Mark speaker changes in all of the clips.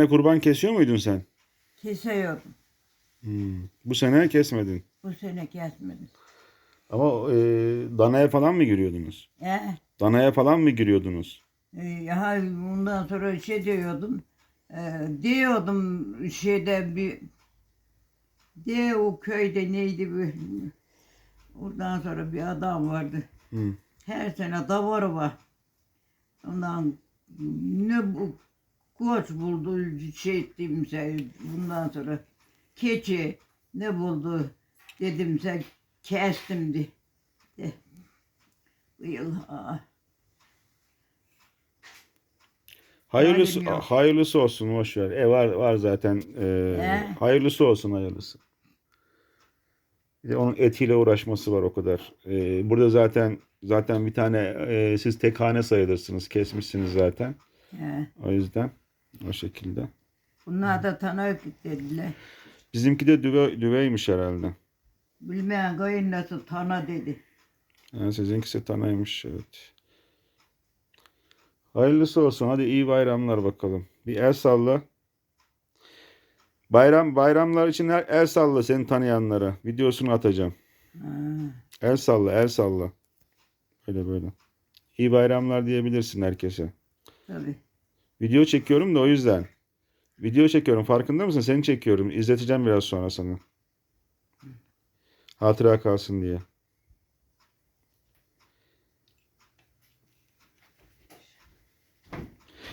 Speaker 1: sene kurban kesiyor muydun sen?
Speaker 2: Kesiyordum.
Speaker 1: Hmm. Bu sene kesmedin.
Speaker 2: Bu sene kesmedim.
Speaker 1: Ama e, danaya falan mı giriyordunuz?
Speaker 2: E,
Speaker 1: Danaya falan mı giriyordunuz?
Speaker 2: e, ha, bundan sonra şey diyordum. E, diyordum şeyde bir de o köyde neydi bu? Oradan sonra bir adam vardı.
Speaker 1: Hı.
Speaker 2: Her sene davarı var. Ondan ne bu koç buldu şey ettiğimse bundan sonra keçi ne buldu dedimse kestim de. de. Bu yıl aa,
Speaker 1: Hayırlısı
Speaker 2: Halim yok.
Speaker 1: hayırlısı olsun boş ver. E var var zaten. E,
Speaker 2: He.
Speaker 1: hayırlısı olsun hayırlısı. Bir de onun etiyle uğraşması var o kadar. E, burada zaten zaten bir tane e, siz tek hane sayılırsınız. Kesmişsiniz zaten.
Speaker 2: he.
Speaker 1: O yüzden o şekilde.
Speaker 2: Bunlar da tanık dediler.
Speaker 1: Bizimki de düve, düveymiş herhalde.
Speaker 2: Bilmeyen kayınlası tana dedi.
Speaker 1: Yani sizinkisi tanıymış evet. Hayırlısı olsun. Hadi iyi bayramlar bakalım. Bir el salla. Bayram bayramlar için her el salla seni tanıyanlara. Videosunu atacağım.
Speaker 2: Ha,
Speaker 1: El salla, el salla. Böyle böyle. İyi bayramlar diyebilirsin herkese.
Speaker 2: tabii.
Speaker 1: Video çekiyorum da o yüzden. Video çekiyorum. Farkında mısın? Seni çekiyorum. İzleteceğim biraz sonra sana. Hatıra kalsın diye.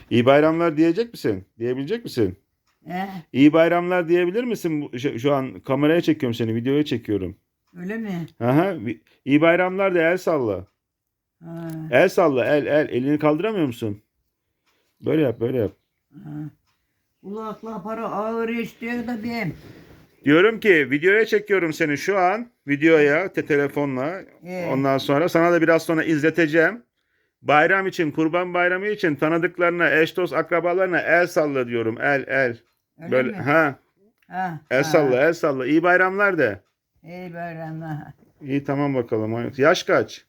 Speaker 1: İyi bayramlar diyecek misin? Diyebilecek misin?
Speaker 2: He,
Speaker 1: İyi bayramlar diyebilir misin? Bu- Şu, şu an kameraya çekiyorum seni. Videoya çekiyorum.
Speaker 2: öyle mi?
Speaker 1: Aha, vi- iyi bayramlar de el salla.
Speaker 2: Ha,
Speaker 1: El salla, el, el. Elini kaldıramıyor musun? Böyle yap, böyle yap.
Speaker 2: ha. Kulakla para ağır istiyor da ben.
Speaker 1: Diyorum ki videoya çekiyorum seni şu an. Videoya, te telefonla.
Speaker 2: Evet.
Speaker 1: Ondan sonra sana da biraz sonra izleteceğim. Bayram için, kurban bayramı için tanıdıklarına, eş dost akrabalarına el salla diyorum. El, el.
Speaker 2: Öyle
Speaker 1: Böyle,
Speaker 2: mi?
Speaker 1: ha,
Speaker 2: Ha,
Speaker 1: el
Speaker 2: ha.
Speaker 1: salla, el salla. İyi bayramlar de.
Speaker 2: İyi bayramlar.
Speaker 1: İyi tamam bakalım. Yaş kaç?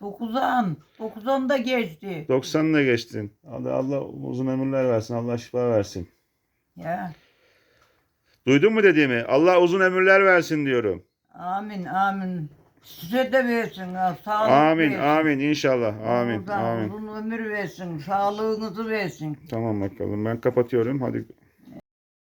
Speaker 2: Dokuzan. Dokuzan da geçti.
Speaker 1: 90'ına geçtin. Allah, Allah uzun ömürler versin. Allah şifa versin.
Speaker 2: Ya.
Speaker 1: Duydun mu dediğimi? Allah uzun ömürler versin diyorum.
Speaker 2: Amin amin. Size de versin. ha, Sağlık
Speaker 1: Amin,
Speaker 2: versin.
Speaker 1: amin inşallah. Amin,
Speaker 2: Buradan
Speaker 1: amin.
Speaker 2: Uzun ömür versin. Sağlığınızı versin.
Speaker 1: Tamam bakalım. Ben kapatıyorum. Hadi